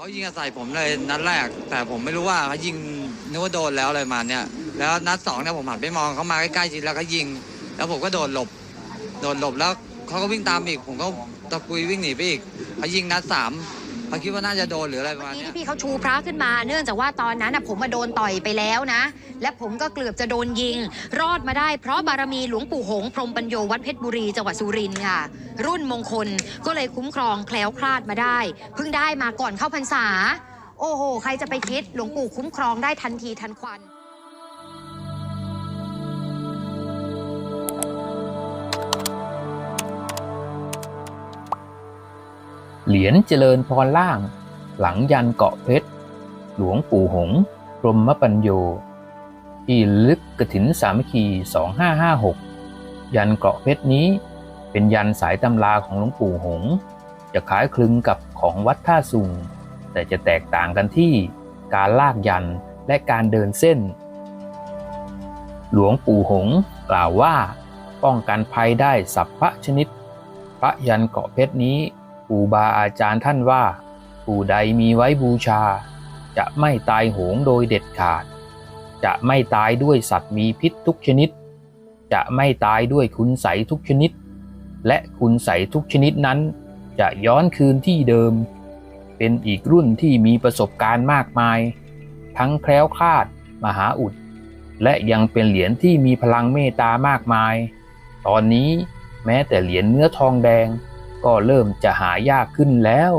เขายิงใส่ผมเลยนัดแรก แต่ผมไม่รู้ว่าเขายิงนึกว่าโดนแล้วอะไรมาเนี่ย แล้วนัดสองเนี่ยผมหันไปมองเขามาใกล้ๆชิดแล้วก็ยิง แล้วผมก็โดดหลบ โดดหลบแล้วเขาก็วิ่งตามอีก ผมก็ตะกุยวิ่งหนีไปอีกเขายิงนัดสาม เขาคิดว่าน่าจะโดนหรืออะไรประมาณที่เนี้ยพี่เขาชูพระขึ้นมา เนื่องจากว่าตอนนั้นน่ะผมมาโดนต่อยไปแล้วนะ และผมก็เกือบจะโดนยิง รอดมาได้เพราะบารมีหลวงปู่หงส์พรหมปัญโยวัดเพชรบุรีจังหวัดสุรินทร์ค่ะ รุ่นมงคลก็เลยคุ้มครองแคล้วคลาดมาได้ เพิ่งได้มาก่อนเข้าพรรษา โอ้โห ใครจะไปคิดหลวงปู่คุ้มครองได้ทันทีทันควัน เหรียญเจริญพรล่าง หลังยันเกาะเพชร หลวงปู่หงพรหมปัญโย ที่ลึกกระถินสามัคคี 2556 ยันเกาะเพชรนี้ เป็นยันสายตำราของหลวงปู่หง จะคล้ายคลึงกับของวัดท่าสุง แต่จะแตกต่างกันที่การลากยันและการเดินเส้น หลวงปู่หงกล่าวว่า ป้องกันภัยได้สัพพะชนิด พระยันเกาะเพชรนี้ ปู่บาอาจารย์ท่านว่าปู่ใดมีไว้บูชา จะไม่ตายโหงโดยเด็ดขาด จะไม่ตายด้วยสัตว์มีพิษทุกชนิด จะไม่ตายด้วยคุณใสทุกชนิด และคุณใสทุกชนิดนั้น จะย้อนคืนที่เดิม เป็นอีกรุ่นที่มีประสบการณ์มากมาย ทั้งแคล้วคลาด มหาอุด และยังเป็นเหรียญที่มีพลังเมตตามากมาย ตอนนี้แม้แต่เหรียญเนื้อทองแดง ก็เริ่มจะหายากขึ้นแล้ว